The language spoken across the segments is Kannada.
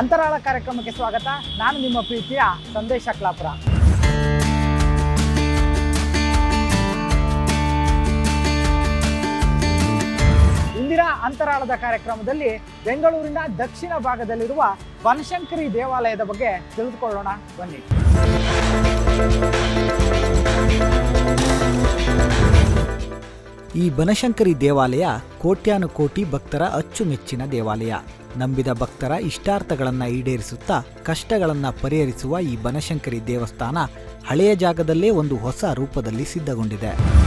ಅಂತರಾಳ ಕಾರ್ಯಕ್ರಮಕ್ಕೆ ಸ್ವಾಗತ. ನಾನು ನಿಮ್ಮ ಪ್ರೀತಿಯ ಸಂದೇಶ ಕ್ಲಾಪುರ. ಇಂದಿನ ಅಂತರಾಳದ ಕಾರ್ಯಕ್ರಮದಲ್ಲಿ ಬೆಂಗಳೂರಿನ ದಕ್ಷಿಣ ಭಾಗದಲ್ಲಿರುವ ಬನಶಂಕರಿ ದೇವಾಲಯದ ಬಗ್ಗೆ ತಿಳಿದುಕೊಳ್ಳೋಣ. ಬನ್ನಿ. ಈ ಬನಶಂಕರಿ ದೇವಾಲಯ ಕೋಟ್ಯಾನುಕೋಟಿ ಭಕ್ತರ ಅಚ್ಚುಮೆಚ್ಚಿನ ದೇವಾಲಯ. ನಂಬಿದ ಭಕ್ತರ ಇಷ್ಟಾರ್ಥಗಳನ್ನು ಈಡೇರಿಸುತ್ತಾ ಕಷ್ಟಗಳನ್ನು ಪರಿಹರಿಸುವ ಈ ಬನಶಂಕರಿ ದೇವಸ್ಥಾನ ಹಳೆಯ ಜಾಗದಲ್ಲೇ ಒಂದು ಹೊಸ ರೂಪದಲ್ಲಿ ಸಿದ್ಧಗೊಂಡಿದೆ.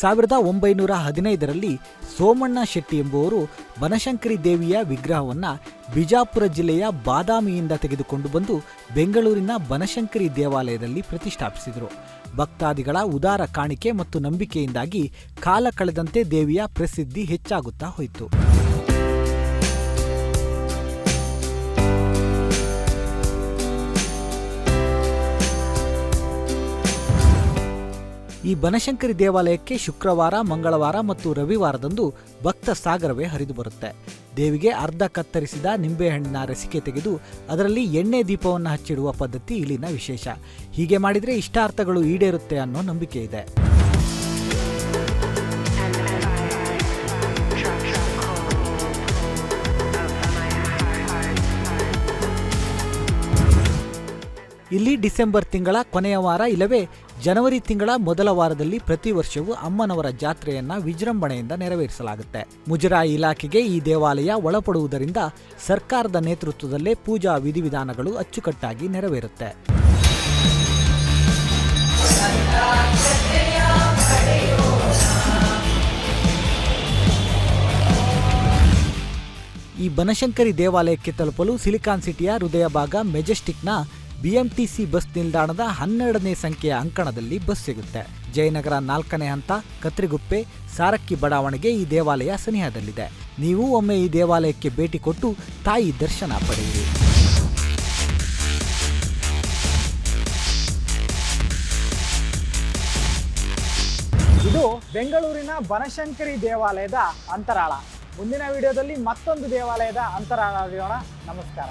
ಸಾವಿರದ ಒಂಬೈನೂರ ಹದಿನೈದರಲ್ಲಿ ಸೋಮಣ್ಣ ಶೆಟ್ಟಿ ಎಂಬುವರು ಬನಶಂಕರಿ ದೇವಿಯ ವಿಗ್ರಹವನ್ನು ಬಿಜಾಪುರ ಜಿಲ್ಲೆಯ ಬಾದಾಮಿಯಿಂದ ತೆಗೆದುಕೊಂಡು ಬಂದು ಬೆಂಗಳೂರಿನ ಬನಶಂಕರಿ ದೇವಾಲಯದಲ್ಲಿ ಪ್ರತಿಷ್ಠಾಪಿಸಿದರು. ಭಕ್ತಾದಿಗಳ ಉದಾರ ಕಾಣಿಕೆ ಮತ್ತು ನಂಬಿಕೆಯಿಂದಾಗಿ ಕಾಲ ಕಳೆದಂತೆ ದೇವಿಯ ಪ್ರಸಿದ್ಧಿ ಹೆಚ್ಚಾಗುತ್ತಾ ಹೋಯಿತು. ಈ ಬನಶಂಕರಿ ದೇವಾಲಯಕ್ಕೆ ಶುಕ್ರವಾರ, ಮಂಗಳವಾರ ಮತ್ತು ರವಿವಾರದಂದು ಭಕ್ತ ಸಾಗರವೇ ಹರಿದು ಬರುತ್ತೆ. ದೇವಿಗೆ ಅರ್ಧ ಕತ್ತರಿಸಿದ ನಿಂಬೆಹಣ್ಣಿನ ರಸಿಕೆ ತೆಗೆದು ಅದರಲ್ಲಿ ಎಣ್ಣೆ ದೀಪವನ್ನು ಹಚ್ಚಿಡುವ ಪದ್ಧತಿ ಇಲ್ಲಿನ ವಿಶೇಷ. ಹೀಗೆ ಮಾಡಿದರೆ ಇಷ್ಟಾರ್ಥಗಳು ಈಡೇರುತ್ತೆ ಅನ್ನೋ ನಂಬಿಕೆ ಇದೆ. ಇಲ್ಲಿ ಡಿಸೆಂಬರ್ ತಿಂಗಳ ಕೊನೆಯ ವಾರ ಇಲ್ಲವೇ ಜನವರಿ ತಿಂಗಳ ಮೊದಲ ವಾರದಲ್ಲಿ ಪ್ರತಿ ವರ್ಷವೂ ಅಮ್ಮನವರ ಜಾತ್ರೆಯನ್ನ ವಿಜೃಂಭಣೆಯಿಂದ ನೆರವೇರಿಸಲಾಗುತ್ತೆ. ಮುಜರಾಯಿ ಇಲಾಖೆಗೆ ಈ ದೇವಾಲಯ ಒಳಪಡುವುದರಿಂದ ಸರ್ಕಾರದ ನೇತೃತ್ವದಲ್ಲೇ ಪೂಜಾ ವಿಧಿವಿಧಾನಗಳು ಅಚ್ಚುಕಟ್ಟಾಗಿ ನೆರವೇರುತ್ತೆ. ಈ ಬನಶಂಕರಿ ದೇವಾಲಯಕ್ಕೆ ತಲುಪಲು ಸಿಲಿಕಾನ್ ಸಿಟಿಯ ಹೃದಯ ಭಾಗ ಮೆಜೆಸ್ಟಿಕ್ನ ಬಿಎಂಟಿಸಿ ಬಸ್ ನಿಲ್ದಾಣದ ಹನ್ನೆರಡನೇ ಸಂಖ್ಯೆಯ ಅಂಕಣದಲ್ಲಿ ಬಸ್ ಸಿಗುತ್ತೆ. ಜಯನಗರ ನಾಲ್ಕನೇ ಹಂತ, ಕತ್ರಿಗುಪ್ಪೆ, ಸಾರಕ್ಕಿ ಬಡಾವಣೆಗೆ ಈ ದೇವಾಲಯ ಸನಿಹದಲ್ಲಿದೆ. ನೀವು ಒಮ್ಮೆ ಈ ದೇವಾಲಯಕ್ಕೆ ಭೇಟಿ ಕೊಟ್ಟು ತಾಯಿ ದರ್ಶನ ಪಡೆಯಿರಿ. ಇದು ಬೆಂಗಳೂರಿನ ಬನಶಂಕರಿ ದೇವಾಲಯದ ಅಂತರಾಳ. ಮುಂದಿನ ವಿಡಿಯೋದಲ್ಲಿ ಮತ್ತೊಂದು ದೇವಾಲಯದ ಅಂತರಾಳ ಅರಿಯೋಣ ನಮಸ್ಕಾರ.